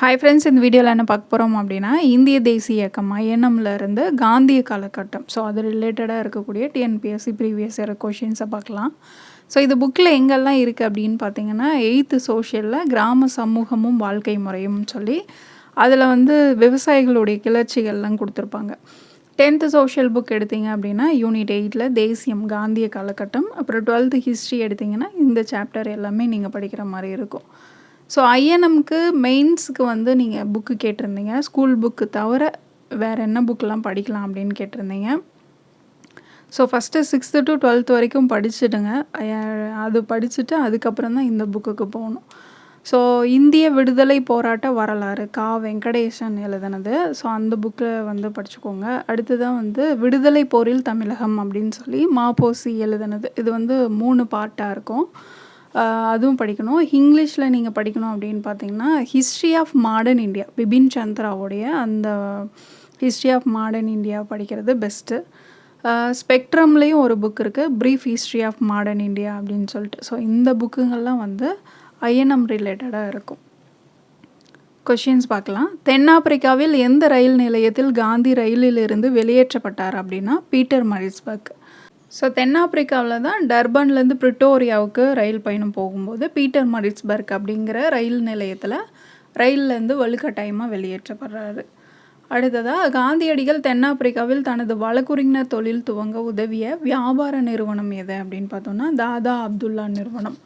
Hi friends இந்த வீடியோவில் என்ன பார்க்க போகிறோம் அப்படின்னா இந்திய தேசிய இயக்கம் ஐஎன்எம்ல இருந்து காந்திய காலகட்டம். ஸோ அது ரிலேட்டடாக இருக்கக்கூடிய டிஎன்பிஎஸ்சி ப்ரீவியஸ் இயர் கொஷின்ஸை பார்க்கலாம். ஸோ இது புக்கில் எங்கெல்லாம் இருக்குது அப்படின்னு பார்த்தீங்கன்னா எயித்து சோஷியலில் கிராம சமூகமும் வாழ்க்கை முறையும் சொல்லி அதில் வந்து விவசாயிகளுடைய கிளர்ச்சிகள்லாம் கொடுத்துருப்பாங்க. டென்த்து சோஷியல் புக் எடுத்தீங்க அப்படின்னா யூனிட் எயிட்டில் தேசியம் காந்திய காலகட்டம் அப்புறம் டுவெல்த்து ஹிஸ்ட்ரி எடுத்திங்கன்னா இந்த சாப்டர் எல்லாமே நீங்கள் படிக்கிற மாதிரி இருக்கும். ஸோ ஐஎன்எம்க்கு மெயின்ஸுக்கு வந்து நீங்கள் புக்கு கேட்டிருந்தீங்க. ஸ்கூல் புக்கு தவிர வேறு என்ன புக்கெலாம் படிக்கலாம் அப்படின்னு கேட்டிருந்தீங்க. So first sixth to twelfth வரைக்கும் படிச்சுடுங்க. அது படிச்சுட்டு அதுக்கப்புறம் தான் இந்த புக்குக்கு போகணும். ஸோ இந்திய விடுதலை போராட்ட வரலாறு கா. வெங்கடேசன் எழுதுனது. ஸோ அந்த புக்கில் வந்து படிச்சுக்கோங்க. அடுத்ததான் வந்து விடுதலை போரில் தமிழகம் அப்படின்னு சொல்லி மாபோசி எழுதுனது. இது வந்து மூணு பார்ட்டாக இருக்கும். அதுவும் படிக்கணும். இங்கிலீஷில் நீங்கள் படிக்கணும் அப்படின்னு பார்த்தீங்கன்னா history of modern India Bipin சந்திராவுடைய அந்த ஹிஸ்ட்ரி ஆஃப் மாடர்ன் இந்தியா படிக்கிறது பெஸ்ட்டு ஸ்பெக்ட்ரம்லேயும் ஒரு புக் இருக்குது brief history of modern India அப்படின்னு சொல்லிட்டு. ஸோ இந்த புக்குங்கள்லாம் வந்து ஐஎன்எம் ரிலேட்டடாக இருக்கும். கொஷின்ஸ் பார்க்கலாம். தென்னாப்பிரிக்காவில் எந்த ரயில் நிலையத்தில் காந்தி ரயிலிலிருந்து வெளியேற்றப்பட்டார் அப்படின்னா பீட்டர் மரிஸ்பர்க் ஸோ தென்னாப்பிரிக்காவில் தான் டர்பன்லேருந்து பிரிட்டோரியாவுக்கு ரயில் பயணம் போகும்போது பீட்டர் மரிட்ஸ்பர்க் அப்படிங்கிற ரயில் நிலையத்தில் ரயில்லேருந்து வலுக்கட்டாயமாக வெளியேற்றப்படுறாரு. அடுத்ததாக காந்தியடிகள் தென்னாப்பிரிக்காவில் தனது வழக்குறிஞர் தொழில் துவங்க உதவிய வியாபார நிறுவனம் எது அப்படின்னு பார்த்தோம்னா தாதா அப்துல்லா நிறுவனம்.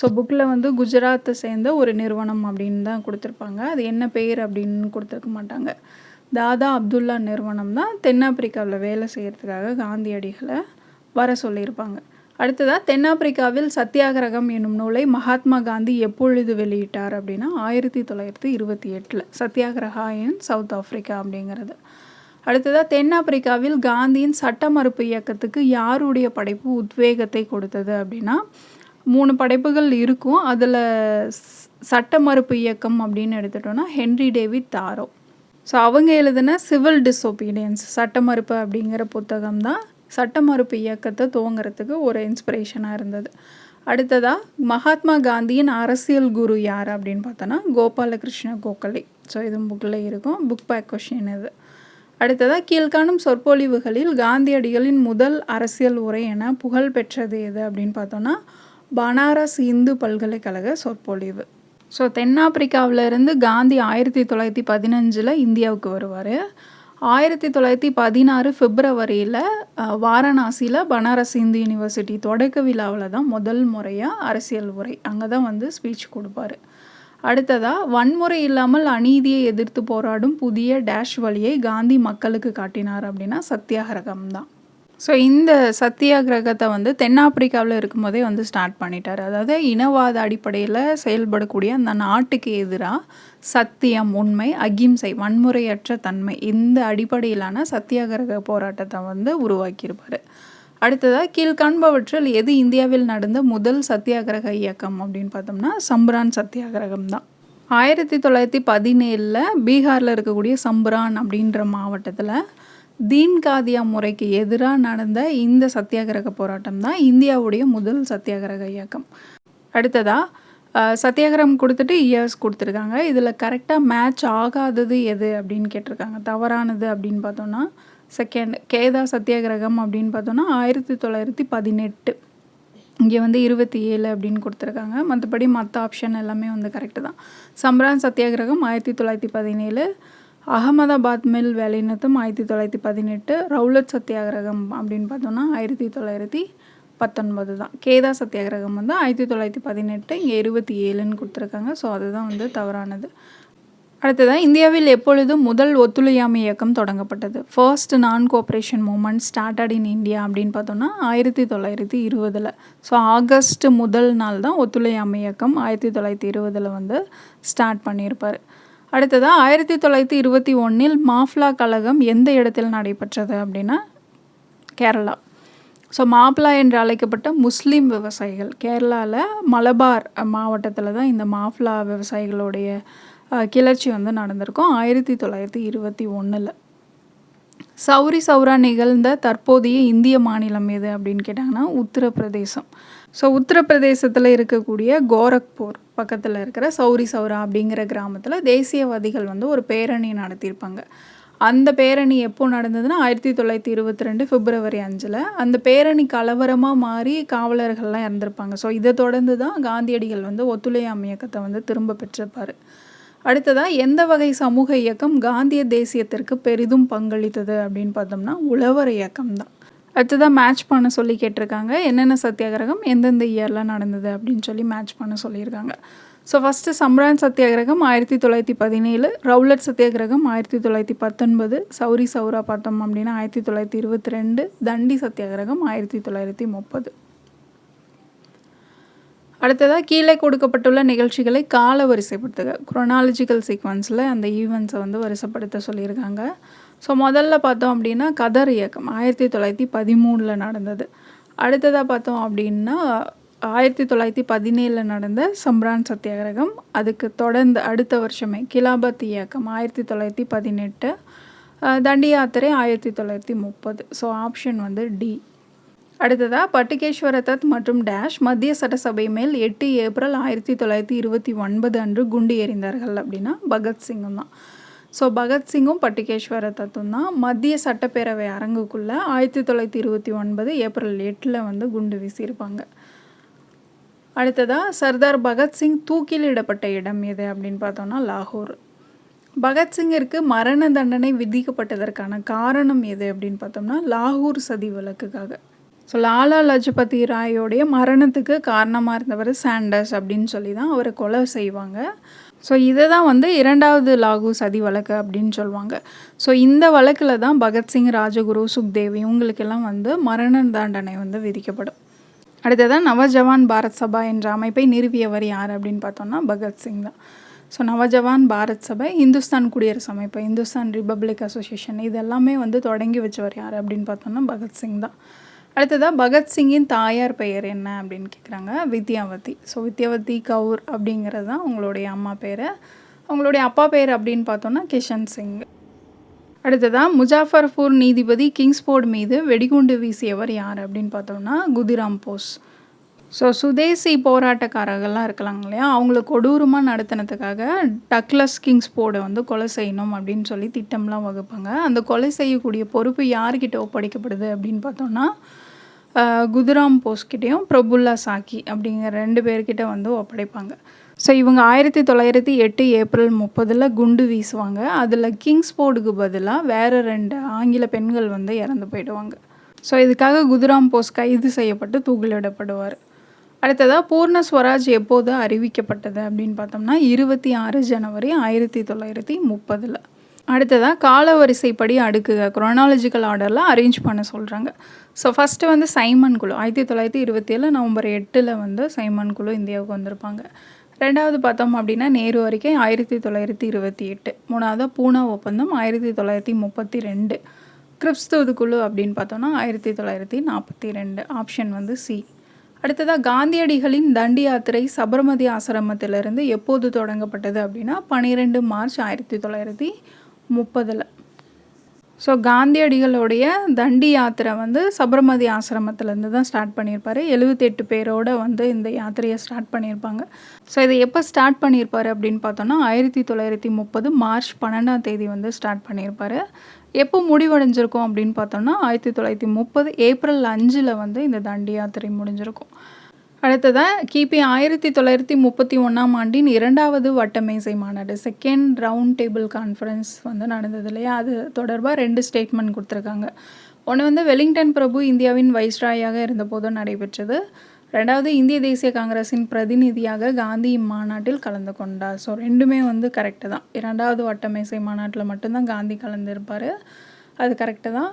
ஸோ புக்கில் வந்து குஜராத்தை சேர்ந்த ஒரு நிறுவனம் அப்படின்னு தான் கொடுத்துருப்பாங்க. அது என்ன பேர் அப்படின்னு கொடுத்துருக்க மாட்டாங்க. தாதா அப்துல்லா நிறுவனம் தான் தென்னாப்பிரிக்காவில் வேலை செய்கிறதுக்காக காந்தியடிகளை வர சொல்லியிருப்பாங்க. அடுத்ததாக தென்னாப்பிரிக்காவில் சத்தியாகிரகம் என்னும் நூலை மகாத்மா காந்தி எப்பொழுது வெளியிட்டார் அப்படின்னா ஆயிரத்தி தொள்ளாயிரத்தி இருபத்தி எட்டில். சத்தியாகிரகா இன் சவுத் ஆஃப்ரிக்கா அப்படிங்கிறது. அடுத்ததாக தென்னாப்பிரிக்காவில் காந்தியின் சட்ட மறுப்பு இயக்கத்துக்கு யாருடைய படைப்பு உத்வேகத்தை கொடுத்தது அப்படின்னா மூணு படைப்புகள் இருக்கும். அதில் சட்ட மறுப்பு இயக்கம் அப்படின்னு எடுத்துட்டோம்னா ஹென்ரி டேவிட் தாரோ. ஸோ அவங்க எழுதின சிவில் டிஸ்ஒபீடியன்ஸ் சட்ட மறுப்பு அப்படிங்கிற புத்தகம் தான் சட்ட மறுப்பு இயக்கத்தை துவங்கிறதுக்கு ஒரு இன்ஸ்பிரேஷனாக இருந்தது. அடுத்ததாக மகாத்மா காந்தியின் அரசியல் குரு யார் அப்படின்னு பார்த்தோன்னா கோபாலகிருஷ்ண கோகலே. ஸோ இது புக்கில் இருக்கும். புக் பேக் கொஷின் இது. அடுத்ததாக கீழ்காணும் சொற்பொழிவுகளில் காந்தியடிகளின் முதல் அரசியல் உரை என புகழ் பெற்றது எது அப்படின்னு பார்த்தோன்னா பனாரஸ் இந்து பல்கலைக்கழக சொற்பொழிவு. ஸோ தென்னாப்பிரிக்காவிலேருந்து காந்தி ஆயிரத்தி தொள்ளாயிரத்தி பதினஞ்சில் இந்தியாவுக்கு வருவார். ஆயிரத்தி தொள்ளாயிரத்தி பதினாறு பிப்ரவரியில் வாரணாசியில் பனாரஸ் இந்து யூனிவர்சிட்டி தொடக்க விழாவில் தான் முதல் முறையாக அரசியல் உரை. அங்கே தான் வந்து ஸ்பீச் கொடுப்பாரு. அடுத்ததாக வன்முறை இல்லாமல் அநீதியை எதிர்த்து போராடும் புதிய டேஷ் வழியை காந்தி மக்களுக்கு காட்டினார் அப்படின்னா சத்தியாகிரகம் தான். ஸோ இந்த சத்தியாகிரகத்தை வந்து தென்னாப்பிரிக்காவில் இருக்கும்போதே வந்து ஸ்டார்ட் பண்ணிட்டார். அதாவது இனவாத அடிப்படையில் செயல்படக்கூடிய அந்த நாட்டுக்கு எதிராக சத்தியம் உண்மை அகிம்சை வன்முறையற்ற தன்மை இந்த அடிப்படையிலான சத்தியாகிரக போராட்டத்தை வந்து உருவாக்கியிருப்பார். அடுத்ததாக கீழ்காண்பவற்றில் எது இந்தியாவில் நடந்த முதல் சத்தியாகிரக இயக்கம் அப்படின்னு பார்த்தோம்னா சம்பரான் சத்தியாகிரகம் தான். ஆயிரத்தி தொள்ளாயிரத்தி பதினேழில் பீகாரில் இருக்கக்கூடிய சம்பரான் அப்படின்ற மாவட்டத்தில் தீன்காதியா முறைக்கு எதிராக நடந்த இந்த சத்தியாகிரக போராட்டம் தான் இந்தியாவுடைய முதல் சத்தியாகிரக இயக்கம். அடுத்ததாக சத்தியாகிரகம் கொடுத்துட்டு இயர்ஸ் கொடுத்துருக்காங்க. இதில் கரெக்டாக மேட்ச் ஆகாதது எது அப்படின்னு கேட்டிருக்காங்க. தவறானது அப்படின்னு பார்த்தோன்னா செகண்ட் கேதா சத்தியாகிரகம் அப்படின்னு பார்த்தோன்னா ஆயிரத்தி தொள்ளாயிரத்தி பதினெட்டு. இங்கே வந்து இருபத்தி ஏழு அப்படின்னு கொடுத்துருக்காங்க. மற்றபடி மற்ற ஆப்ஷன் எல்லாமே வந்து கரெக்டு தான். சம்ரான் சத்தியாகிரகம் ஆயிரத்தி தொள்ளாயிரத்தி பதினேழு. அகமதாபாத் மில் வேலைநிறுத்தம் ஆயிரத்தி தொள்ளாயிரத்தி பதினெட்டு. ரவுலட் சத்தியாகிரகம் அப்படின்னு பார்த்தோன்னா ஆயிரத்தி தொள்ளாயிரத்தி பத்தொன்பது தான். கேதா சத்தியாகிரகம் வந்து ஆயிரத்தி தொள்ளாயிரத்தி பதினெட்டு இங்கே இருபத்தி ஏழுன்னு கொடுத்துருக்காங்க. ஸோ அதுதான் வந்து தவறானது. அடுத்ததாக இந்தியாவில் எப்பொழுது முதல் ஒத்துழையாமை இயக்கம் தொடங்கப்பட்டது. First non cooperation movement started in India அப்படின்னு பார்த்தோன்னா ஆயிரத்தி தொள்ளாயிரத்தி இருபதில். ஸோ ஆகஸ்ட் முதல் நாள் தான் ஒத்துழையாமை இயக்கம் ஆயிரத்தி தொள்ளாயிரத்தி இருபதில் வந்து ஸ்டார்ட் பண்ணியிருப்பார். அடுத்ததாக ஆயிரத்தி தொள்ளாயிரத்தி இருபத்தி ஒன்றில் மாஃப்லா கழகம் எந்த இடத்தில் நடைபெற்றது அப்படின்னா கேரளா. ஸோ மாப்ளா என்று அழைக்கப்பட்ட முஸ்லீம் விவசாயிகள் கேரளாவில் மலபார் மாவட்டத்தில் தான் இந்த மாப்ளா விவசாயிகளுடைய கிளர்ச்சி வந்து நடந்திருக்கும். ஆயிரத்தி தொள்ளாயிரத்தி இருபத்தி ஒன்றில் சௌரி சௌரா நிகழ்ந்த தற்போதைய இந்திய மாநிலம் எது அப்படின்னு கேட்டாங்கன்னா உத்தரப்பிரதேசம். ஸோ உத்தரப்பிரதேசத்தில் இருக்கக்கூடிய கோரக்பூர் பக்கத்தில் இருக்கிற சௌரி சௌரா அப்படிங்கிற கிராமத்தில் தேசியவாதிகள் வந்து ஒரு பேரணி நடத்தியிருப்பாங்க. அந்த பேரணி எப்போ நடந்ததுன்னா ஆயிரத்தி தொள்ளாயிரத்தி இருபத்தி ரெண்டு பிப்ரவரி அஞ்சில். அந்த பேரணி கலவரமாக மாறி காவலர்கள்லாம் இறந்துருப்பாங்க. ஸோ இதை தொடர்ந்து தான் காந்தியடிகள் வந்து ஒத்துழையாமை இயக்கத்தை வந்து திரும்ப பெற்றிருப்பார். அடுத்ததாக எந்த வகை சமூக இயக்கம் காந்திய தேசியத்திற்கு பெரிதும் பங்களித்தது அப்படின்னு பார்த்தோம்னா உழவர் இயக்கம் தான். அடுத்ததாக மேட்ச் பண்ண சொல்லி கேட்டிருக்காங்க. என்னென்ன சத்தியாகிரகம் எந்தெந்த இயரில் நடந்தது அப்படின்னு சொல்லி மேட்ச் பண்ண சொல்லியிருக்காங்க. ஸோ ஃபஸ்ட்டு சம்ரான் சத்தியாகிரகம் ஆயிரத்தி தொள்ளாயிரத்தி பதினேழு. ரவுலட் சத்தியாகிரகம் ஆயிரத்தி தொள்ளாயிரத்தி பத்தொன்பது. சௌரி சௌரா பார்த்தோம் அப்படின்னா ஆயிரத்தி தொள்ளாயிரத்தி இருபத்தி ரெண்டு. தண்டி சத்தியாகிரகம் ஆயிரத்தி தொள்ளாயிரத்தி முப்பது. அடுத்ததாக கீழே கொடுக்கப்பட்டுள்ள நிகழ்ச்சிகளை கால வரிசைப்படுத்துக குரோனாலஜிக்கல் சீக்வன்ஸில் அந்த ஈவெண்ட்ஸை வந்து வரிசைப்படுத்த சொல்லியிருக்காங்க. ஸோ முதல்ல பார்த்தோம் அப்படின்னா கதர் இயக்கம் ஆயிரத்தி தொள்ளாயிரத்தி பதிமூணில் நடந்தது. அடுத்ததாக பார்த்தோம் அப்படின்னா ஆயிரத்தி தொள்ளாயிரத்தி பதினேழில் நடந்த சம்ரான் சத்தியாகிரகம் அதுக்கு தொடர்ந்து அடுத்த வருஷமே கிலாபத் இயக்கம் ஆயிரத்தி தொள்ளாயிரத்தி பதினெட்டு தண்டி யாத்திரை ஆயிரத்தி தொள்ளாயிரத்தி முப்பது. ஸோ ஆப்ஷன் வந்து டி அடுத்ததாக பட்டுகேஸ்வர தத் மற்றும் டேஷ் மத்திய சட்டசபை மேல் எட்டு ஏப்ரல் ஆயிரத்தி தொள்ளாயிரத்தி இருபத்தி ஒன்பது அன்று குண்டு எறிந்தார்கள் அப்படின்னா பகத்சிங்கும் தான். ஸோ பகத்சிங்கும் பட்டுகேஸ்வர தத்தும் தான். மத்திய சட்டப்பேரவை அரங்குக்குள்ளே ஆயிரத்தி தொள்ளாயிரத்தி இருபத்தி ஒன்பது ஏப்ரல் எட்டில் வந்து குண்டு வீசியிருப்பாங்க. அடுத்ததாக சர்தார் பகத்சிங் தூக்கிலிடப்பட்ட இடம் எது அப்படின்னு பார்த்தோம்னா லாகூர். பகத்சிங்கிற்கு மரண தண்டனை விதிக்கப்பட்டதற்கான காரணம் எது அப்படின்னு பார்த்தோம்னா லாகூர் சதி வழக்குக்காக. ஸோ லாலா லஜபதி ராயோடைய மரணத்துக்கு காரணமாக இருந்தவர் சாண்டர்ஸ் அப்படின்னு சொல்லி தான் அவரை கொலை செய்வாங்க. ஸோ இதை தான் வந்து இரண்டாவது லாகு சதி வழக்கு அப்படின்னு சொல்லுவாங்க. ஸோ இந்த வழக்கில் தான் பகத்சிங் ராஜகுரு சுக்தேவ் இவங்களுக்கெல்லாம் வந்து மரண தண்டனை வந்து விதிக்கப்படும். அடுத்ததாக நவஜவான் பாரத் சபா என்ற அமைப்பை நிறுவியவர் யார் அப்படின்னு பார்த்தோம்னா பகத்சிங் தான். ஸோ நவஜவான் பாரத் சபை இந்துஸ்தான் குடியரசு அமைப்பு இந்துஸ்தான் ரிப்பப்ளிக் அசோசியேஷன் இது எல்லாமே வந்து தொடங்கி வச்சவர் யார் அப்படின்னு பார்த்தோம்னா பகத்சிங் தான். அடுத்ததாக பகத்சிங்கின் தாயார் பெயர் என்ன அப்படின்னு கேட்குறாங்க வித்யாவதி. ஸோ வித்யாவதி கவுர் அப்படிங்கிறது தான் அவங்களுடைய அம்மா பேர். அவங்களுடைய அப்பா பேர் அப்படின்னு பார்த்தோன்னா கிஷன் சிங். அடுத்ததாக முஜாஃபர்பூர் நீதிபதி கிங்ஸ்போர்ட் மீது வெடிகுண்டு வீசியவர் யார் அப்படின்னு பார்த்தோம்னா குதிராம் போஸ். ஸோ சுதேசி போராட்டக்காரர்கள்லாம் இருக்கலாங்க இல்லையா? அவங்கள கொடூரமாக நடத்தினதுக்காக டக்லஸ் கிங்ஸ்போர்டை வந்து கொலை செய்யணும் அப்படின்னு சொல்லி திட்டம்லாம் வகுப்பாங்க. அந்த கொலை செய்யக்கூடிய பொறுப்பு யார்கிட்ட ஒப்படைக்கப்படுது அப்படின்னு பார்த்தோம்னா குதிராம் போஸ்கிட்டேயும் பிரபுல்லா சாக்கி அப்படிங்கிற ரெண்டு பேர்கிட்ட வந்து ஒப்படைப்பாங்க. ஸோ இவங்க ஆயிரத்தி தொள்ளாயிரத்தி எட்டு ஏப்ரல் முப்பதில் குண்டு வீசுவாங்க. அதில் கிங்ஸ்போர்டுக்கு பதிலாக வேறு ரெண்டு ஆங்கில பெண்கள் வந்து இறந்து போயிடுவாங்க. ஸோ இதுக்காக குதிராம் போஸ் கைது செய்யப்பட்டு தூக்கிலிடப்படுவார். அடுத்ததாக பூர்ண ஸ்வராஜ் எப்போது அறிவிக்கப்பட்டது அப்படின்னு பார்த்தோம்னா இருபத்தி ஆறு ஜனவரி ஆயிரத்தி தொள்ளாயிரத்தி முப்பதில். அடுத்ததாக காலவரிசைப்படி அடுக்குக குரோனாலஜிக்கல் ஆர்டரில் அரேஞ்ச் பண்ண சொல்கிறாங்க ஸோ ஃபஸ்ட்டு வந்து சைமன் குழு. ஆயிரத்தி தொள்ளாயிரத்தி இருபத்தி ஏழு நவம்பர் எட்டில் வந்து சைமன் குழு இந்தியாவுக்கு வந்திருப்பாங்க. ரெண்டாவது பார்த்தோம் அப்படின்னா நேரு அறிக்கை ஆயிரத்தி தொள்ளாயிரத்தி இருபத்தி எட்டு. மூணாவது பூனா ஒப்பந்தம் ஆயிரத்தி தொள்ளாயிரத்தி முப்பத்தி ரெண்டு. கிறிஸ்துவது குழு அப்படின்னு பார்த்தோம்னா ஆயிரத்தி தொள்ளாயிரத்தி நாற்பத்தி ரெண்டு. ஆப்ஷன் வந்து சி அடுத்ததாக காந்தியடிகளின் தண்டி யாத்திரை சபர்மதி ஆசிரமத்திலிருந்து எப்போது தொடங்கப்பட்டது அப்படின்னா பன்னிரெண்டு மார்ச் ஆயிரத்தி தொள்ளாயிரத்தி முப்பதில். ஸோ காந்தியடிகளுடைய தண்டி யாத்திரை வந்து சபர்மதி ஆசிரமத்துலேருந்து தான் ஸ்டார்ட் பண்ணியிருப்பார். எழுபத்தெட்டு பேரோட வந்து இந்த யாத்திரையை ஸ்டார்ட் பண்ணியிருப்பாங்க. ஸோ இதை எப்போ ஸ்டார்ட் பண்ணியிருப்பார் அப்படின்னு பார்த்தோன்னா ஆயிரத்தி தொள்ளாயிரத்தி முப்பது மார்ச் பன்னெண்டாம் தேதி வந்து ஸ்டார்ட் பண்ணியிருப்பார். எப்போ முடிவடைஞ்சிருக்கும் அப்படின்னு பார்த்தோம்னா ஆயிரத்தி தொள்ளாயிரத்தி முப்பது ஏப்ரல் அஞ்சில் வந்து இந்த தண்டி யாத்திரை முடிஞ்சிருக்கும். அடுத்ததாக கிபி ஆயிரத்தி தொள்ளாயிரத்தி முப்பத்தி ஒன்றாம் ஆண்டின் இரண்டாவது வட்டமேசை மாநாடு செகண்ட் ரவுண்ட் டேபிள் கான்ஃபரன்ஸ் வந்து நடந்தது இல்லையா? அது தொடர்பாக ரெண்டு ஸ்டேட்மெண்ட் கொடுத்துருக்காங்க. ஒன்று வந்து வெலிங்டன் பிரபு இந்தியாவின் வைஸ்ராயாக இருந்தபோது நடைபெற்றது. ரெண்டாவது இந்திய தேசிய காங்கிரஸின் பிரதிநிதியாக காந்தி இம்மாநாட்டில் கலந்து கொண்டார். ஸோ ரெண்டுமே வந்து கரெக்டு தான். இரண்டாவது வட்டமேசை மாநாட்டில் மட்டும்தான் காந்தி கலந்துருப்பார். அது கரெக்டு தான்.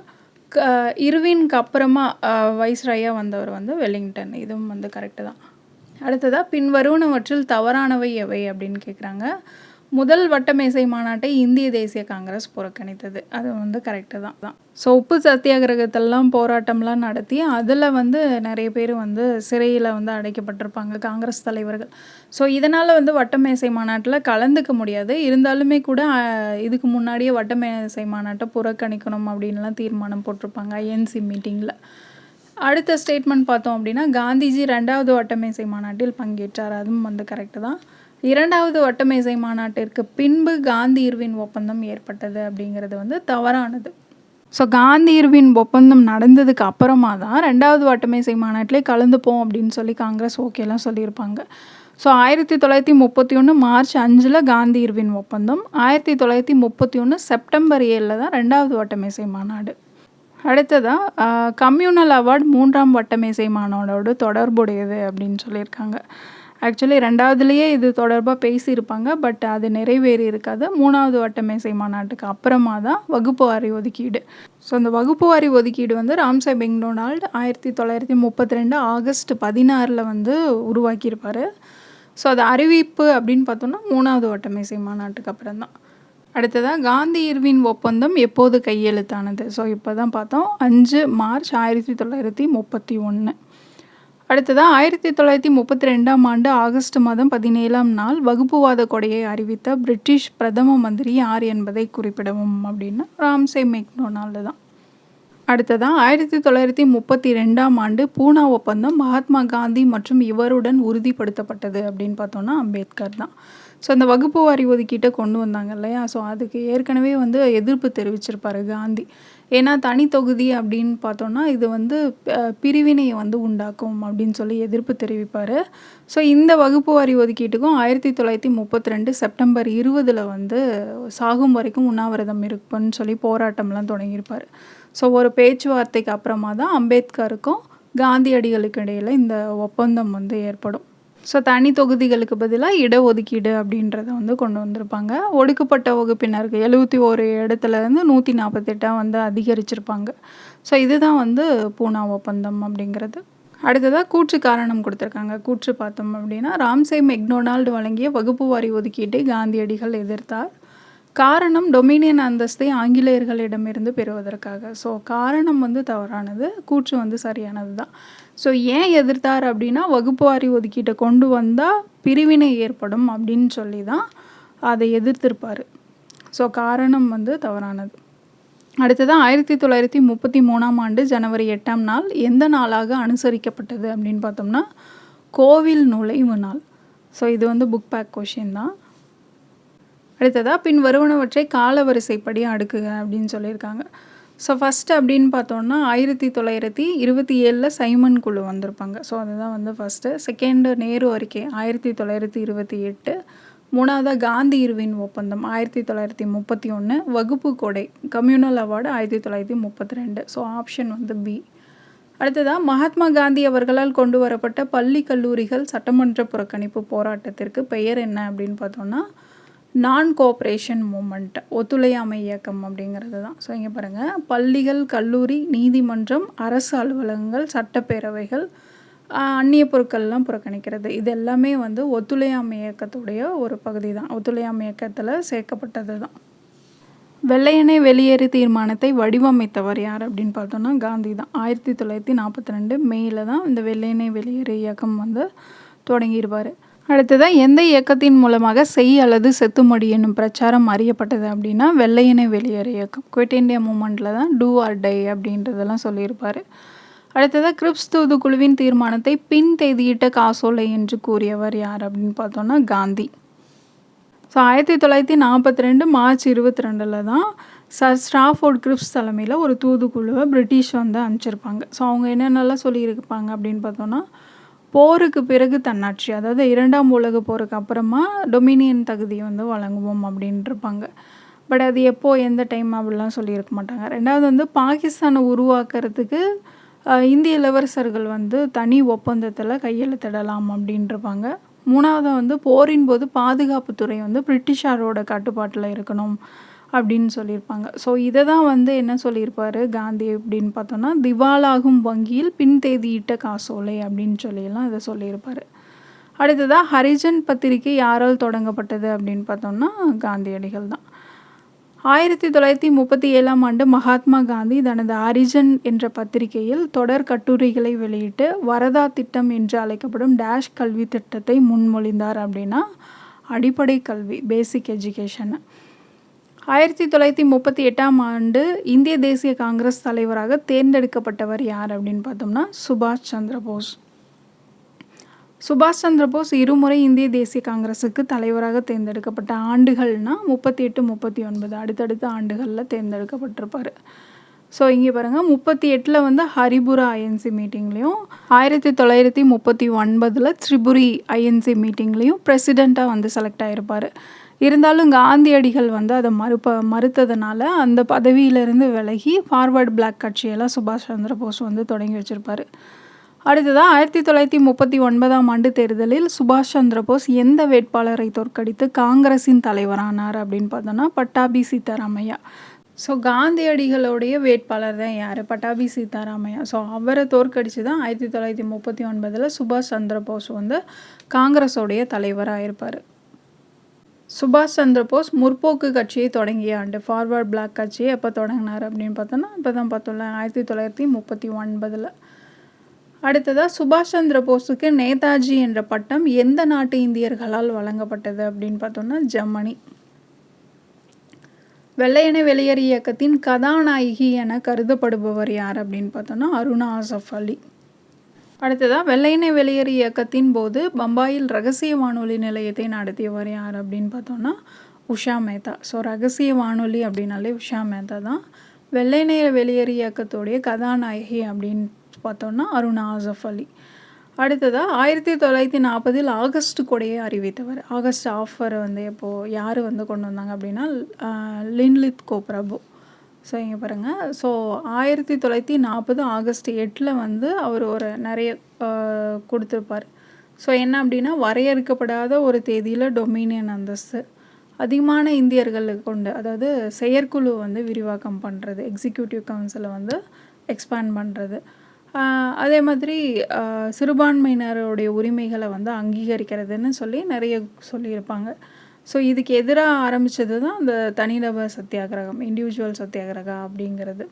க இருவின்க்கு அப்புறமா வைஸ்ராயாக வந்தவர் வந்து வெல்லிங்டன். இதுவும் வந்து கரெக்டு தான். அடுத்ததாக பின்வருவனவற்றில் தவறானவை எவை அப்படின்னு கேட்குறாங்க முதல் வட்டமேசை மாநாட்டை இந்திய தேசிய காங்கிரஸ் புறக்கணித்தது. அது வந்து கரெக்டு தான். தான் ஸோ உப்பு சத்தியாகிரகத்தெல்லாம் போராட்டம்லாம் நடத்தி அதில் வந்து நிறைய பேர் வந்து சிறையில் வந்து அடைக்கப்பட்டிருப்பாங்க காங்கிரஸ் தலைவர்கள். ஸோ இதனால் வந்து வட்டமேசை மாநாட்டில் கலந்துக்க முடியாது. இருந்தாலுமே கூட இதுக்கு முன்னாடியே வட்டமேசை மாநாட்டை புறக்கணிக்கணும் அப்படின்லாம் தீர்மானம் போட்டிருப்பாங்க ஐஎன்சி மீட்டிங்கில் அடுத்த ஸ்டேட்மெண்ட் பார்த்தோம் அப்படின்னா காந்திஜி ரெண்டாவது வட்டமேசை மாநாட்டில் பங்கேற்றார். அதுவும் வந்து கரெக்டு தான். இரண்டாவது வட்டமேசை மாநாட்டிற்கு பின்பு காந்தி இர்வின் ஒப்பந்தம் ஏற்பட்டது அப்படிங்கிறது வந்து தவறானது. ஸோ காந்தி இர்வின் ஒப்பந்தம் நடந்ததுக்கு அப்புறமா தான் ரெண்டாவது வட்டமேசை மாநாட்டிலே கலந்துப்போம் அப்படின்னு சொல்லி காங்கிரஸ் ஓகேலாம் சொல்லியிருப்பாங்க. ஸோ ஆயிரத்தி தொள்ளாயிரத்தி முப்பத்தி ஒன்று மார்ச் அஞ்சில் காந்தி இர்வின் ஒப்பந்தம் ஆயிரத்தி தொள்ளாயிரத்தி முப்பத்தி ஒன்று செப்டம்பர் ஏழில் தான் ரெண்டாவது வட்டமேசை மாநாடு அடுத்ததாக கம்யூனல் அவார்டு மூன்றாம் வட்டமேசை மாநாடோடு தொடர்புடையது அப்படின்னு சொல்லியிருக்காங்க. ஆக்சுவலி ரெண்டாவதுலேயே இது தொடர்பாக பேசியிருப்பாங்க பட் அது நிறைவேறி இருக்காது. மூணாவது வட்டமேசை மாநாட்டுக்கு அப்புறமா தான் வகுப்பு வாரி ஒதுக்கீடு. ஸோ அந்த வகுப்பு வாரி ஒதுக்கீடு வந்து ராம்சே பெங்டோனால்டு ஆயிரத்தி தொள்ளாயிரத்தி முப்பத்தி ரெண்டு ஆகஸ்ட் பதினாறில் வந்து உருவாக்கியிருப்பார். ஸோ அது அறிவிப்பு அப்படின்னு பார்த்தோம்னா மூணாவது வட்டமேசை மாநாட்டுக்கு அப்புறம் தான் அடுத்ததாக காந்தி இர்வின் ஒப்பந்தம் எப்போது கையெழுத்தானது? ஸோ இப்போ தான் பார்த்தோம். அஞ்சு மார்ச் ஆயிரத்தி தொள்ளாயிரத்தி முப்பத்தி ஒன்று அடுத்ததாக ஆயிரத்தி தொள்ளாயிரத்தி முப்பத்தி ரெண்டாம் ஆண்டு ஆகஸ்ட் மாதம் பதினேழாம் நாள் வகுப்புவாத கொடையை அறிவித்த பிரிட்டிஷ் பிரதம மந்திரி யார் என்பதை குறிப்பிடவும் அப்படின்னா ராம்சே மெக்டொனால்டு தான். அடுத்ததாக ஆயிரத்தி தொள்ளாயிரத்தி முப்பத்தி ரெண்டாம் ஆண்டு பூனா ஒப்பந்தம் மகாத்மா காந்தி மற்றும் இவருடன் உறுதிப்படுத்தப்பட்டது அப்படின்னு பார்த்தோன்னா அம்பேத்கர் தான். ஸோ அந்த வகுப்பு வாரி ஒதுக்கீட்டை கொண்டு வந்தாங்க இல்லையா? ஸோ அதுக்கு ஏற்கனவே வந்து எதிர்ப்பு தெரிவிச்சிருப்பார் காந்தி. ஏன்னா தனி தொகுதி அப்படின்னு பார்த்தோன்னா இது வந்து பிரிவினையை வந்து உண்டாக்கும் அப்படின்னு சொல்லி எதிர்ப்பு தெரிவிப்பார். ஸோ இந்த வகுப்பு வாரி ஒதுக்கீட்டுக்கும் ஆயிரத்தி தொள்ளாயிரத்தி முப்பத்தி ரெண்டு செப்டம்பர் இருபதில் வந்து சாகும் வரைக்கும் உண்ணாவிரதம் இருக்குன்னு சொல்லி போராட்டம்லாம் தொடங்கியிருப்பார். ஸோ ஒரு பேச்சுவார்த்தைக்கு அப்புறமா தான் அம்பேத்கருக்கும் காந்தியடிகளுக்கு இடையில் இந்த ஒப்பந்தம் வந்து ஏற்படும். ஸோ தனி தொகுதிகளுக்கு பதிலாக இடஒதுக்கீடு அப்படின்றத வந்து கொண்டு வந்திருப்பாங்க. ஒடுக்கப்பட்ட வகுப்பினருக்கு எழுபத்தி ஒரு இடத்துலேருந்து நூற்றி நாற்பத்தெட்டாக வந்து அதிகரிச்சிருப்பாங்க. ஸோ இதுதான் வந்து பூனா ஒப்பந்தம் அப்படிங்கிறது. அடுத்ததாக கூற்று காரணம் கொடுத்துருக்காங்க. கூற்று பார்த்தோம் அப்படின்னா ராம்சே மெக்டொனால்டு வழங்கிய வகுப்பு வாரி ஒதுக்கீட்டை காந்தியடிகள் எதிர்த்தார். காரணம் டொமினியன் அந்தஸ்தை ஆங்கிலேயர்களிடமிருந்து பெறுவதற்காக. ஸோ காரணம் வந்து தவறானது. கூற்று வந்து சரியானது தான் ஸோ ஏன் எதிர்த்தார் அப்படின்னா வகுப்பு வாரி ஒதுக்கீட்டை கொண்டு வந்தால் பிரிவினை ஏற்படும் அப்படின்னு சொல்லி தான் அதை எதிர்த்திருப்பார். ஸோ காரணம் வந்து தவறானது. அடுத்ததான் ஆயிரத்தி தொள்ளாயிரத்தி முப்பத்தி மூணாம் ஆண்டு ஜனவரி எட்டாம் நாள் எந்த நாளாக அனுசரிக்கப்பட்டது அப்படின்னு பார்த்தோம்னா கோவில் நுழைவு நாள். ஸோ இது வந்து புக் பேக் கொஷின் தான். அடுத்ததாக பின் வருவனவற்றை காலவரிசைப்படி அடுக்குக அப்படின்னு சொல்லியிருக்காங்க. ஸோ ஃபஸ்ட்டு அப்படின்னு பார்த்தோன்னா ஆயிரத்தி தொள்ளாயிரத்தி இருபத்தி ஏழில் சைமன் குழு வந்திருப்பாங்க. ஸோ அதுதான் வந்து ஃபஸ்ட்டு செகண்டு நேரு அறிக்கை ஆயிரத்தி தொள்ளாயிரத்தி இருபத்தி எட்டு. மூணாவதாக காந்தி இருவின் ஒப்பந்தம் ஆயிரத்தி தொள்ளாயிரத்தி முப்பத்தி ஒன்று வகுப்பு கொடை கம்யூனல் அவார்டு ஆயிரத்தி தொள்ளாயிரத்தி முப்பத்தி ரெண்டு. ஸோ ஆப்ஷன் வந்து பி அடுத்ததாக மகாத்மா காந்தி அவர்களால் கொண்டு வரப்பட்ட பள்ளி கல்லூரிகள் சட்டமன்ற புறக்கணிப்பு போராட்டத்திற்கு பெயர் என்ன அப்படின்னு பார்த்தோன்னா நான் கோஆப்ரேஷன் மூமெண்ட் ஒத்துழையாமை இயக்கம் அப்படிங்கிறது தான். ஸோ இங்கே பாருங்கள் பள்ளிகள் கல்லூரி நீதிமன்றம் அரசு அலுவலகங்கள் சட்டப்பேரவைகள் அந்நிய பொருட்கள்லாம் புறக்கணிக்கிறது. இது எல்லாமே வந்து ஒத்துழையாமை இயக்கத்துடைய ஒரு பகுதி தான். ஒத்துழையாமை இயக்கத்தில் சேர்க்கப்பட்டது தான். வெள்ளையனை வெளியேறு தீர்மானத்தை வடிவமைத்தவர் யார் அப்படின்னு பார்த்தோன்னா காந்தி தான். ஆயிரத்தி தொள்ளாயிரத்தி நாற்பத்தி ரெண்டு மேயில் தான் இந்த வெள்ளையனை வெளியேறு இயக்கம் வந்து தொடங்கியிருப்பார் அடுத்ததாக எந்த இயக்கத்தின் மூலமாக செய் அல்லது செத்துமடி என்னும் பிரச்சாரம் அறியப்பட்டது அப்படின்னா வெள்ளையனே வெளியேறு இயக்கம். குவிட் இண்டியா மூமெண்ட்டில் தான் டூ ஆர் டை அப்படின்றதெல்லாம் சொல்லியிருப்பார். அடுத்ததாக கிரிப்ஸ் தூதுக்குழுவின் தீர்மானத்தை பின் தேதியிட்ட காசோலை என்று கூறியவர் யார் அப்படின்னு பார்த்தோன்னா காந்தி. ஸோ ஆயிரத்தி தொள்ளாயிரத்தி நாற்பத்தி ரெண்டு மார்ச் இருபத்தி ரெண்டில் தான் சர் ஸ்டாஃபோர்ட் கிரிப்ஸ் தலைமையில் ஒரு தூதுக்குழுவை பிரிட்டிஷ் வந்து அனுப்பிச்சிருப்பாங்க. ஸோ அவங்க என்னென்னலாம் சொல்லியிருப்பாங்க அப்படின்னு பார்த்தோன்னா போருக்கு பிறகு தன்னாட்சி அதாவது இரண்டாம் உலக போருக்கு அப்புறமா டொமினியன் தகுதியை வந்து வழங்குவோம் அப்படின்ட்டுருப்பாங்க பட் அது எப்போது எந்த டைம் அப்படிலாம் சொல்லியிருக்க மாட்டாங்க. ரெண்டாவது வந்து பாகிஸ்தானை உருவாக்குறதுக்கு இந்திய இளவரசர்கள் வந்து தனி ஒப்பந்தத்தில் கையெழுத்திடலாம் அப்படின்ட்டுருப்பாங்க மூணாவது வந்து போரின் போது பாதுகாப்புத்துறை வந்து பிரிட்டிஷாரோட கட்டுப்பாட்டில் இருக்கணும். அப்படின்னு சொல்லியிருப்பாங்க. ஸோ இதை தான் வந்து என்ன சொல்லியிருப்பார் காந்தி அப்படின்னு பார்த்தோன்னா திவாலாகும் வங்கியில் பின் தேதியிட்ட காசோலை அப்படின்னு சொல்லியெல்லாம் இதை சொல்லியிருப்பார். அடுத்ததாக ஹரிஜன் பத்திரிகை யாரால் தொடங்கப்பட்டது அப்படின்னு பார்த்தோம்னா காந்தியடிகள் தான். ஆயிரத்தி தொள்ளாயிரத்தி முப்பத்தி ஏழாம் ஆண்டு மகாத்மா காந்தி தனது ஹரிஜன் என்ற பத்திரிகையில் தொடர் கட்டுரைகளை வெளியிட்டு வரதா திட்டம் என்று அழைக்கப்படும் டேஷ் கல்வி திட்டத்தை முன்மொழிந்தார் அப்படின்னா அடிப்படை கல்வி பேசிக் எஜுகேஷன் ஆயிரத்தி தொள்ளாயிரத்தி முப்பத்தி எட்டாம் ஆண்டு இந்திய தேசிய காங்கிரஸ் தலைவராக தேர்ந்தெடுக்கப்பட்டவர் யார் அப்படின்னு பார்த்தோம்னா சுபாஷ் சந்திர போஸ். சுபாஷ் சந்திர போஸ் இருமுறை இந்திய தேசிய காங்கிரஸுக்கு தலைவராக தேர்ந்தெடுக்கப்பட்ட ஆண்டுகள்னால் முப்பத்தி எட்டு முப்பத்தி ஒன்பது. அடுத்தடுத்த ஆண்டுகளில் தேர்ந்தெடுக்கப்பட்டிருப்பார். ஸோ இங்கே பாருங்கள் முப்பத்தி எட்டில் வந்து ஹரிபுரா ஐஎன்சி மீட்டிங்லேயும் ஆயிரத்தி தொள்ளாயிரத்தி முப்பத்தி ஒன்பதில் திரிபுரி ஐஎன்சி மீட்டிங்லேயும் பிரசிடெண்ட்டாக வந்து செலக்ட் ஆகிருப்பார் இருந்தாலும் காந்தியடிகள் வந்து அதை மறுப்ப மறுத்ததுனால அந்த பதவியிலிருந்து விலகி ஃபார்வர்டு பிளாக் கட்சியெல்லாம் சுபாஷ் சந்திர போஸ் வந்து தொடங்கி வச்சுருப்பார். அடுத்ததாக ஆயிரத்தி தொள்ளாயிரத்தி முப்பத்தி ஒன்பதாம் ஆண்டு தேர்தலில் சுபாஷ் சந்திர போஸ் எந்த வேட்பாளரை தோற்கடித்து காங்கிரஸின் தலைவரானார் அப்படின்னு பார்த்தோன்னா பட்டாபி சீதாராமையா. ஸோ காந்தியடிகளுடைய வேட்பாளர் தான் யார்? பட்டாபி சீதாராமையா. ஸோ அவரை தோற்கடித்து தான் ஆயிரத்தி தொள்ளாயிரத்தி முப்பத்தி ஒன்பதில் சுபாஷ் சந்திர போஸ் வந்து காங்கிரஸோடைய தலைவராக இருப்பார். சுபாஷ் சந்திர போஸ் முற்போக்கு கட்சியை தொடங்கிய ஆண்டு. ஃபார்வர்ட் பிளாக் கட்சியை எப்போ தொடங்கினார் அப்படின்னு பார்த்தோன்னா இப்போ தான் பார்த்தோம்ல ஆயிரத்தி தொள்ளாயிரத்தி முப்பத்தி ஒன்பதில். அடுத்ததாக சுபாஷ் சந்திர போஸுக்கு நேதாஜி என்ற பட்டம் எந்த நாட்டு இந்தியர்களால் வழங்கப்பட்டது அப்படின்னு பார்த்தோம்னா ஜெர்மனி. வெள்ளையன வெளியேறு இயக்கத்தின் கதாநாயகி என கருதப்படுபவர் யார் அப்படின்னு பார்த்தோன்னா அருணா ஆசஃப் அலி. அடுத்ததாக வெள்ளையனை வெளியேறு இயக்கத்தின் போது பம்பாயில் ரகசிய வானொலி நிலையத்தை நடத்தியவர் யார் அப்படின்னு பார்த்தோன்னா உஷா மேத்தா. ஸோ ரகசிய வானொலி அப்படின்னாலே உஷா மேத்தா தான். வெள்ளையனை வெளியேறு இயக்கத்துடைய கதாநாயகி அப்படின்னு பார்த்தோன்னா அருணா ஆசஃப் அலி. அடுத்ததாக ஆயிரத்தி தொள்ளாயிரத்தி நாற்பதில் ஆகஸ்ட் கொடையை அறிவித்தவர். ஆகஸ்ட் ஆஃபர் வந்து எப்போது யார் வந்து கொண்டு வந்தாங்க அப்படின்னா லின்லித் கோ பிரபு ஸோ இங்கே பாருங்கள் ஸோ ஆயிரத்தி தொள்ளாயிரத்தி நாற்பது ஆகஸ்ட் எட்டில் வந்து அவர் ஒரு நிறைய கொடுத்துருப்பார். ஸோ என்ன அப்படின்னா வரையறுக்கப்படாத ஒரு தேதியில் டொமினியன் அந்தஸ்து அதிகமான இந்தியர்கள் கொண்டு அதாவது செயற்குழு வந்து விரிவாக்கம் பண்ணுறது எக்ஸிக்யூட்டிவ் கவுன்சிலை வந்து எக்ஸ்பேண்ட் பண்ணுறது அதே மாதிரி சிறுபான்மையினருடைய உரிமைகளை வந்து அங்கீகரிக்கிறதுன்னு சொல்லி நிறைய சொல்லியிருப்பாங்க. ஸோ இதுக்கு எதிராக ஆரம்பித்தது தான் அந்த தனிநபர் சத்தியாகிரகம் இண்டிவிஜுவல் சத்தியாகிரகா அப்படிங்கிறது.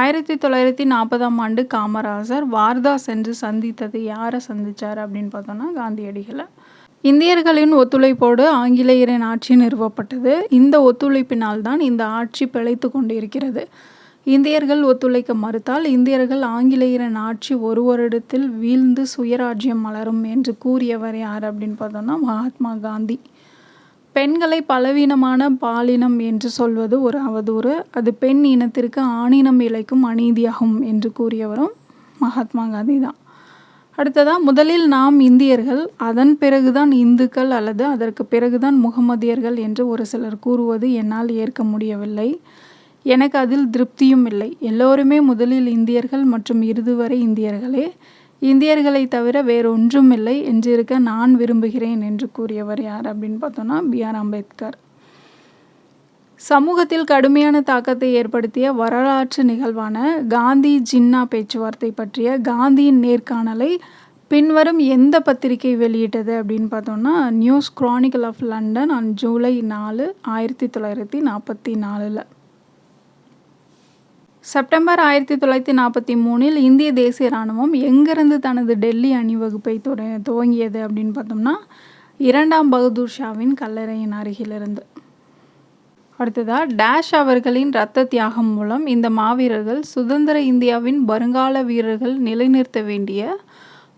ஆயிரத்தி தொள்ளாயிரத்தி நாற்பதாம் ஆண்டு காமராஜர் வார்தா சென்று சந்தித்தது யாரை சந்தித்தார் அப்படின்னு பார்த்தோன்னா காந்தியடிகளை. இந்தியர்களின் ஒத்துழைப்போடு ஆங்கிலேயரின் ஆட்சி நிறுவப்பட்டது. இந்த ஒத்துழைப்பினால் தான் இந்த ஆட்சி பிழைத்து கொண்டிருக்கிறது. இந்தியர்கள் ஒத்துழைக்க மறுத்தால் இந்தியர்கள் ஆங்கிலேயரின் ஆட்சி ஒரு வருடத்தில் வீழ்ந்து சுயராஜ்யம் மலரும் என்று கூறியவர் யார் அப்படின்னு பார்த்தோன்னா மகாத்மா காந்தி. பெண்களை பலவீனமான பாலினம் என்று சொல்வது ஒரு அவதூறு. அது பெண் இனத்திற்கு ஆணினம் இழைக்கும் அநீதியாகும் என்று கூறியவரும் மகாத்மா காந்தி தான் அடுத்ததாக முதலில் நாம் இந்தியர்கள் அதன் பிறகுதான் இந்துக்கள் அல்லது அதற்கு பிறகுதான் முகமதியர்கள் என்று ஒரு சிலர் கூறுவது என்னால் ஏற்க முடியவில்லை. எனக்கு அதில் திருப்தியும் இல்லை. எல்லோருமே முதலில் இந்தியர்கள் மற்றும் இறுதி வரை இந்தியர்களே. இந்தியர்களை தவிர வேறொன்றும் இல்லை என்றிருக்க நான் விரும்புகிறேன் என்று கூறியவர் யார் அப்படின்னு பார்த்தோன்னா பி ஆர் அம்பேத்கர். சமூகத்தில் கடுமையான தாக்கத்தை ஏற்படுத்திய வரலாற்று நிகழ்வான காந்தி ஜின்னா பேச்சுவார்த்தை பற்றிய காந்தியின் நேர்காணலை பின்வரும் எந்த பத்திரிகை வெளியிட்டது அப்படின்னு பார்த்தோம்னா news chronicle of London on July நாலு ஆயிரத்தி தொள்ளாயிரத்தி நாற்பத்தி நாலில். செப்டம்பர் ஆயிரத்தி தொள்ளாயிரத்தி நாற்பத்தி மூணில் இந்திய தேசிய இராணுவம் எங்கேருந்து தனது டெல்லி அணிவகுப்பை தொட துவங்கியது அப்படின்னு பார்த்தோம்னா இரண்டாம் பகதூர் ஷாவின் கல்லறையின் அருகிலிருந்து. அடுத்ததாக டேஷ் அவர்களின் இரத்த தியாகம் மூலம் இந்த மாவீரர்கள் சுதந்திர இந்தியாவின் வருங்கால வீரர்கள் நிலைநிறுத்த வேண்டிய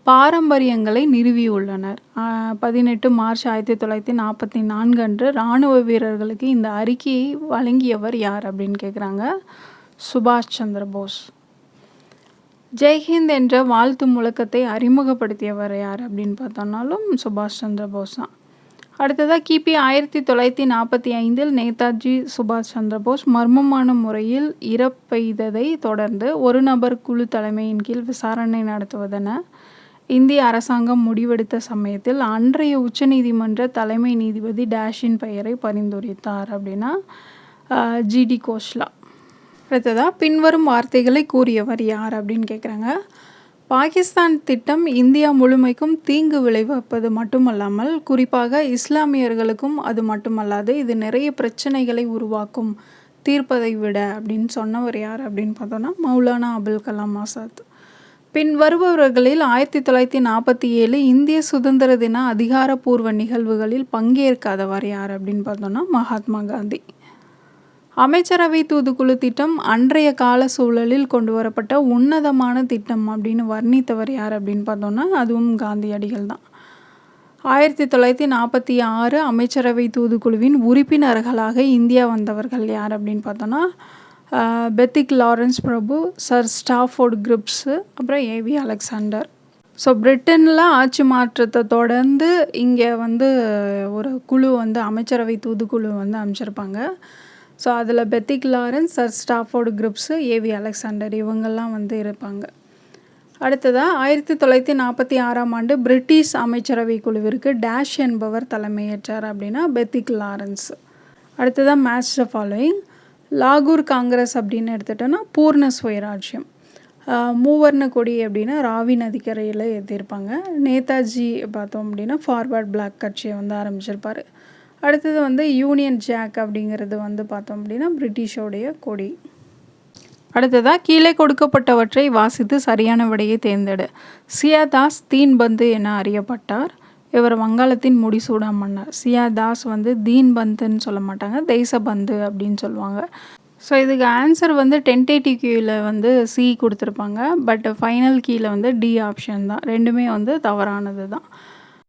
பாரம்பரியங்களை நிறுவியுள்ளனர். பதினெட்டு மார்ச் ஆயிரத்தி தொள்ளாயிரத்தி நாற்பத்தி நான்கு அன்று இராணுவ வீரர்களுக்கு இந்த அறிக்கையை வழங்கியவர் யார் அப்படின்னு கேட்குறாங்க சுபாஷ் சந்திர போஸ். ஜெய்ஹிந்த் என்ற வாழ்த்து முழக்கத்தை அறிமுகப்படுத்தியவர் யார் அப்படின்னு பார்த்தோம்னாலும் சுபாஷ் சந்திர போஸ் தான். அடுத்ததாக கிபி ஆயிரத்தி தொள்ளாயிரத்தி நாற்பத்தி ஐந்தில் நேதாஜி சுபாஷ் சந்திர போஸ் மர்மமான முறையில் இறப்பெய்ததை தொடர்ந்து ஒரு நபர் குழு தலைமையின் கீழ் விசாரணை நடத்துவதென இந்திய அரசாங்கம் முடிவெடுத்த சமயத்தில் அன்றைய உச்சநீதிமன்ற தலைமை நீதிபதி டேஷின் பெயரை பரிந்துரைத்தார் அப்படின்னா ஜிடி கோஷ்லா. அடுத்ததாக பின்வரும் வார்த்தைகளை கூறியவர் யார் அப்படின்னு கேட்குறாங்க பாகிஸ்தான் திட்டம் இந்தியா முழுமைக்கும் தீங்கு விளைவிப்பது மட்டுமல்லாமல் குறிப்பாக இஸ்லாமியர்களுக்கும் அது மட்டுமல்லாது இது நிறைய பிரச்சனைகளை உருவாக்கும் தீர்ப்பதை விட அப்படின்னு சொன்னவர் யார் அப்படின்னு பார்த்தோன்னா மௌலானா அபுல் கலாம் ஆசாத். பின் வருபவர்களில் ஆயிரத்தி தொள்ளாயிரத்தி நாற்பத்தி ஏழு இந்திய சுதந்திர தின அதிகாரப்பூர்வ நிகழ்வுகளில் பங்கேற்காதவர் யார் அப்படின்னு பார்த்தோன்னா மகாத்மா காந்தி. அமைச்சரவை தூதுக்குழு திட்டம் அன்றைய கால சூழலில் கொண்டு வரப்பட்ட உன்னதமான திட்டம் அப்படின்னு வர்ணித்தவர் யார் அப்படின்னு பார்த்தோன்னா அதுவும் காந்தியடிகள் தான். ஆயிரத்தி தொள்ளாயிரத்தி நாற்பத்தி ஆறு அமைச்சரவை தூதுக்குழுவின் உறுப்பினர்களாக இந்தியா வந்தவர்கள் யார் அப்படின்னு பார்த்தோன்னா பெத்திக் லாரன்ஸ் பிரபு சர் ஸ்டாஃபோர்ட் கிரிப்ஸு அப்புறம் ஏவி அலெக்சாண்டர். ஸோ பிரிட்டனில் ஆட்சி மாற்றத்தை தொடர்ந்து இங்கே வந்து ஒரு குழு வந்து அமைச்சரவை தூதுக்குழு வந்து அமைச்சிருப்பாங்க. ஸோ அதில் Pethick Lawrence sir Stafford Cripps A V Alexander இவங்கெல்லாம் வந்து இருப்பாங்க. அடுத்ததாக ஆயிரத்தி தொள்ளாயிரத்தி நாற்பத்தி ஆறாம் ஆண்டு பிரிட்டிஷ் அமைச்சரவை குழுவிற்கு டேஷ் என்பவர் தலைமையேற்றார் அப்படின்னா பெத்திக் லாரன்ஸ் அடுத்ததாக மேட்ச் த ஃபாலோயிங் லாகூர் காங்கிரஸ் அப்படின்னு எடுத்துட்டோன்னா பூர்ண சுயராஜ்யம். மூவர்ண கொடி அப்படின்னா ராவி நதிக்கரையில் ஏற்றிருப்பாங்க நேதாஜி பார்த்தோம் அப்படின்னா ஃபார்வர்ட் பிளாக் கட்சியை வந்து ஆரம்பிச்சிருப்பார். அடுத்தது வந்து யூனியன் ஜாக் அப்படிங்கிறது வந்து பார்த்தோம் அப்படின்னா பிரிட்டிஷோடைய கொடி. அடுத்ததாக கீழே கொடுக்கப்பட்டவற்றை வாசித்து சரியான விடையை தேர்ந்தெடு. சியாதாஸ் தீன்பந்து என அறியப்பட்டார். இவர் வங்காளத்தின் முடிசூடா மன்னர். சியாதாஸ் வந்து தீன்பந்துன்னு சொல்ல மாட்டாங்க தேசபந்து அப்படின்னு சொல்லுவாங்க. ஸோ இதுக்கு ஆன்சர் வந்து டென்டேட்டிவ் கீயில் வந்து சி கொடுத்துருப்பாங்க பட் ஃபைனல் கீழே வந்து டி ஆப்ஷன் தான். ரெண்டுமே வந்து தவறானது தான்